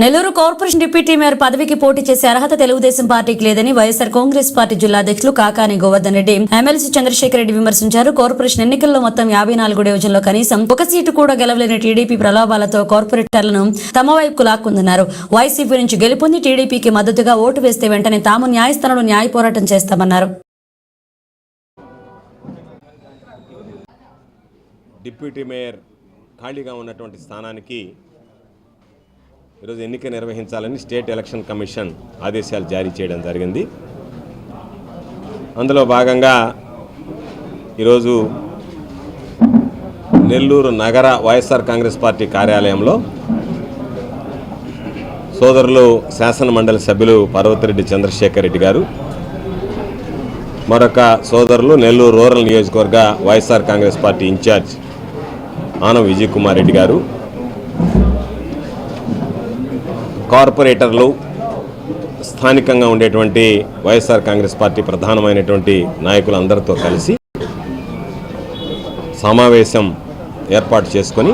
Nellore corporation deputy mayor పదవికి పోటీ చేసే అర్హత తెలుగుదేశం పార్టీకి లేదని వైఎస్ఆర్ కాంగ్రెస్ పార్టీ జిల్లా అధ్యక్షులు కాకాని గోవర్ధన్ రెడ్డి. ఎమ్మెల్సీ చంద్రశేఖర్ రెడ్డి విమర్శించారు. కార్పొరేషన్ ఎన్నికల్లో మొత్తం యాభై నాలుగు డివిజన్లో కనీసం ఒక సీటు కూడా గెలవలేని టీడీపీ ప్రలోభాలతో కార్పొరేటర్లను తమ వైపుకు లాక్కుందన్నారు. వైసీపీ నుంచి గెలుపొంది టీడీపీకి మద్దతుగా ఓటు వేస్తే వెంటనే తాము న్యాయస్థానంలో న్యాయ పోరాటం చేస్తామన్నారు. డిప్యూటీ మేయర్ ఖాళీగా ఉన్నటువంటి స్థానానికి ఈరోజు ఎన్నిక నిర్వహించాలని స్టేట్ ఎలక్షన్ కమిషన్ ఆదేశాలు జారీ చేయడం జరిగింది. అందులో భాగంగా ఈరోజు నెల్లూరు నగర వైఎస్ఆర్ కాంగ్రెస్ పార్టీ కార్యాలయంలో సోదరులు శాసనమండలి సభ్యులు పర్వతిరెడ్డి చంద్రశేఖర్ రెడ్డి గారు మరొక సోదరులు నెల్లూరు రూరల్ నియోజకవర్గ YSR Congress party incharge Anam Vijay Kumar Reddy గారు కార్పొరేటర్లు స్థానికంగా ఉండేటువంటి వైఎస్ఆర్ కాంగ్రెస్ పార్టీ ప్రధానమైనటువంటి నాయకులందరితో కలిసి సమావేశం ఏర్పాటు చేసుకొని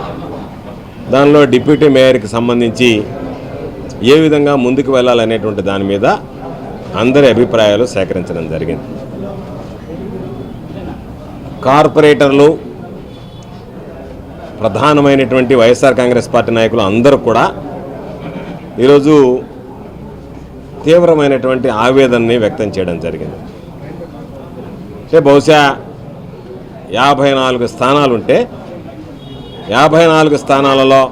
దానిలో డిప్యూటీ మేయర్కి సంబంధించి ఏ విధంగా ముందుకు వెళ్ళాలనేటువంటి దాని మీద అందరి అభిప్రాయాలు సేకరించడం జరిగింది. కార్పొరేటర్లు ప్రధానమైనటువంటి వైఎస్ఆర్ కాంగ్రెస్ పార్టీ నాయకులు అందరూ కూడా ఈరోజు తీవ్రమైనటువంటి ఆవేదనని వ్యక్తం చేయడం జరిగింది. అంటే బహుశా యాభై నాలుగు స్థానాలుంటే యాభై నాలుగు స్థానాలలో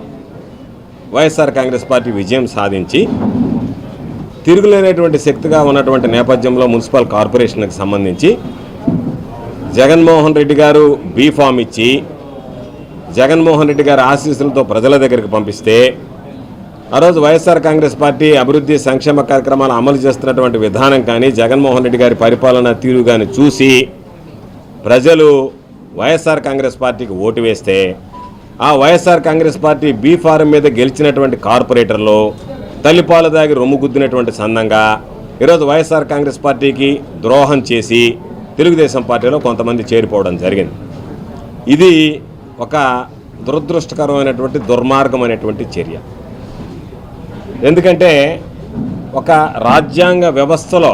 వైఎస్ఆర్ కాంగ్రెస్ పార్టీ విజయం సాధించి తిరుగులేనటువంటి శక్తిగా ఉన్నటువంటి నేపథ్యంలో మున్సిపల్ కార్పొరేషన్కి సంబంధించి జగన్మోహన్ రెడ్డి గారు బీఫామ్ ఇచ్చి జగన్మోహన్ రెడ్డి గారి ఆశీస్సులతో ప్రజల దగ్గరికి పంపిస్తే ఆ రోజు వైఎస్ఆర్ కాంగ్రెస్ పార్టీ అభివృద్ధి సంక్షేమ కార్యక్రమాలు అమలు చేస్తున్నటువంటి విధానం కానీ జగన్మోహన్ రెడ్డి గారి పరిపాలన తీరు కానీ చూసి ప్రజలు వైఎస్ఆర్ కాంగ్రెస్ పార్టీకి ఓటు వేస్తే ఆ YSR Congress party B form మీద గెలిచినటువంటి కార్పొరేటర్లు తల్లిపాలు దాగి రొమ్ము గుద్దినటువంటి సందంగా ఈరోజు వైఎస్ఆర్ కాంగ్రెస్ పార్టీకి ద్రోహం చేసి తెలుగుదేశం పార్టీలో కొంతమంది చేరిపోవడం జరిగింది. ఇది ఒక దురదృష్టకరమైనటువంటి దుర్మార్గమైనటువంటి చర్య. ఎందుకంటే ఒక రాజ్యాంగ వ్యవస్థలో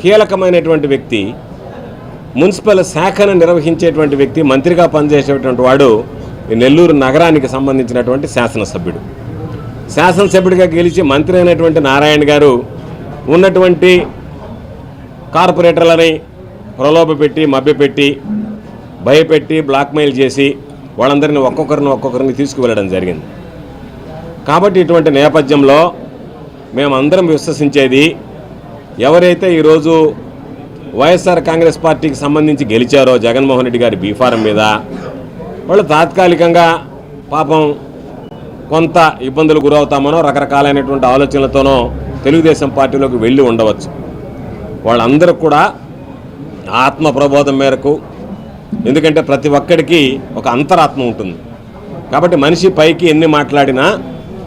కీలకమైనటువంటి వ్యక్తి మున్సిపల్ శాఖను నిర్వహించేటువంటి వ్యక్తి మంత్రిగా పనిచేసేటువంటి వాడు ఈ నెల్లూరు నగరానికి సంబంధించినటువంటి శాసనసభ్యుడు. శాసనసభ్యుడిగా గెలిచి మంత్రి అయినటువంటి నారాయణ గారు ఉన్నటువంటి కార్పొరేటర్లని ప్రలోభపెట్టి మభ్యపెట్టి భయపెట్టి బ్లాక్మెయిల్ చేసి వాళ్ళందరినీ ఒక్కొక్కరిని ఒక్కొక్కరిని తీసుకువెళ్ళడం జరిగింది. కాబట్టి ఇటువంటి నేపథ్యంలో మేమందరం విశ్వసించేది ఎవరైతే ఈరోజు వైఎస్ఆర్ కాంగ్రెస్ పార్టీకి సంబంధించి గెలిచారో జగన్మోహన్ రెడ్డి గారి బీఫారం మీద వాళ్ళు తాత్కాలికంగా పాపం కొంత ఇబ్బందులు గురవుతామనో రకరకాలైనటువంటి ఆలోచనలతోనో తెలుగుదేశం పార్టీలోకి వెళ్ళి ఉండవచ్చు. వాళ్ళందరూ కూడా ఆత్మ ప్రబోధం మేరకు ఎందుకంటే ప్రతి ఒక్కడికి ఒక అంతరాత్మ ఉంటుంది. కాబట్టి మనిషి పైకి ఎన్ని మాట్లాడినా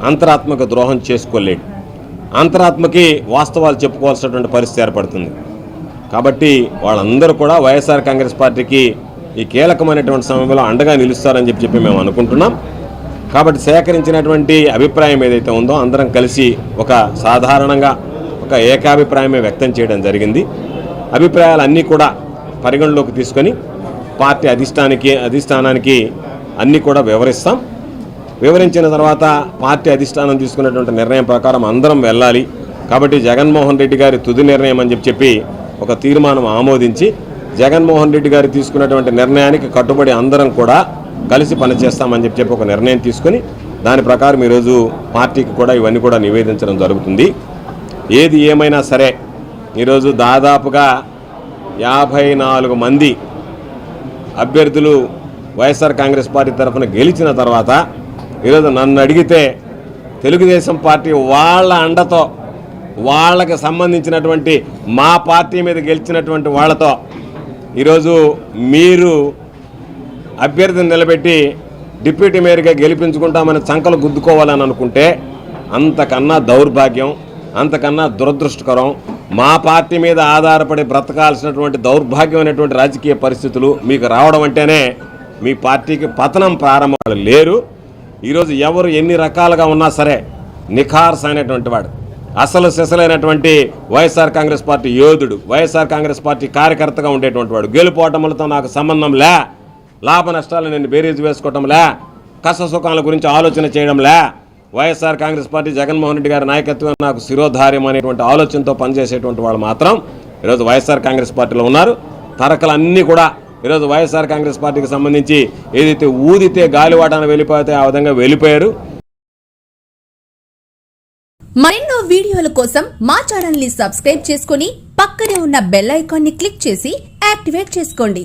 అంతరాత్మకు ద్రోహం చేసుకోలేడు. అంతరాత్మకి వాస్తవాలు చెప్పుకోవాల్సినటువంటి పరిస్థితి ఏర్పడుతుంది. కాబట్టి వాళ్ళందరూ కూడా వైఎస్ఆర్ కాంగ్రెస్ పార్టీకి ఈ కీలకమైనటువంటి సమయంలో అండగా నిలుస్తారని చెప్పి చెప్పి మేము అనుకుంటున్నాం. కాబట్టి సేకరించినటువంటి అభిప్రాయం ఏదైతే ఉందో అందరం కలిసి ఒక సాధారణంగా ఒక ఏకాభిప్రాయమే వ్యక్తం చేయడం జరిగింది. అభిప్రాయాలన్నీ కూడా పరిగణలోకి తీసుకొని పార్టీ అధిష్టానికి అధిష్టానానికి అన్నీ కూడా వివరిస్తాం. వివరించిన తర్వాత పార్టీ అధిష్టానం తీసుకున్నటువంటి నిర్ణయం ప్రకారం అందరం వెళ్ళాలి. కాబట్టి జగన్మోహన్ రెడ్డి గారి తుది నిర్ణయం అని చెప్పి చెప్పి ఒక తీర్మానం ఆమోదించి జగన్మోహన్ రెడ్డి గారు తీసుకున్నటువంటి నిర్ణయానికి కట్టుబడి అందరం కూడా కలిసి పనిచేస్తామని చెప్పి చెప్పి ఒక నిర్ణయం తీసుకొని దాని ప్రకారం ఈరోజు పార్టీకి కూడా ఇవన్నీ కూడా నివేదించడం జరుగుతుంది. ఏది ఏమైనా సరే ఈరోజు దాదాపుగా యాభై నాలుగు మంది అభ్యర్థులు వైఎస్ఆర్ కాంగ్రెస్ పార్టీ తరఫున గెలిచిన తర్వాత ఈరోజు నన్ను అడిగితే తెలుగుదేశం పార్టీ వాళ్ళ అండతో వాళ్ళకి సంబంధించినటువంటి మా పార్టీ మీద గెలిచినటువంటి వాళ్ళతో ఈరోజు మీరు అభ్యర్థిని నిలబెట్టి డిప్యూటీ మేయర్గా గెలిపించుకుంటామని సంకలు గుద్దుకోవాలని అనుకుంటే అంతకన్నా దౌర్భాగ్యం అంతకన్నా దురదృష్టకరం. మా పార్టీ మీద ఆధారపడి బ్రతకాల్సినటువంటి దౌర్భాగ్యమైనటువంటి రాజకీయ పరిస్థితులు మీకు రావడం అంటేనే మీ పార్టీకి పతనం ప్రారంభం లేరు. ఈరోజు ఎవరు ఎన్ని రకాలుగా ఉన్నా సరే నిఖార్స్ అయినటువంటి వాడు. అసలు సిసలైనటువంటి వైఎస్ఆర్ కాంగ్రెస్ పార్టీ యోధుడు వైఎస్ఆర్ కాంగ్రెస్ పార్టీ కార్యకర్తగా ఉండేటువంటి వాడు. గెలుపోవటములతో నాకు సంబంధం లే లాభ నష్టాలు నేను బేరీజు వేసుకోవటం లే కష్ట సుఖాల గురించి ఆలోచన చేయడం లే. వైఎస్ఆర్ కాంగ్రెస్ పార్టీ జగన్మోహన్ రెడ్డి గారి నాయకత్వం నాకు శిరోధార్యం అనేటువంటి ఆలోచనతో పనిచేసేటువంటి వాళ్ళు మాత్రం ఈరోజు వైఎస్ఆర్ కాంగ్రెస్ పార్టీలో ఉన్నారు. తరకలన్నీ కూడా ఈరోజు వైఎస్ఆర్ కాంగ్రెస్ పార్టీకి సంబంధించి ఏదైతే ఊదితే గాలివాటాన వెళ్ళిపోతే ఆ విధంగా వెళ్ళిపోయారు. మరెన్నో వీడియోల కోసం మా ఛానల్ని సబ్స్క్రైబ్ చేసుకుని పక్కనే ఉన్న బెల్ ఐకాన్ని క్లిక్ చేసి యాక్టివేట్ చేసుకోండి.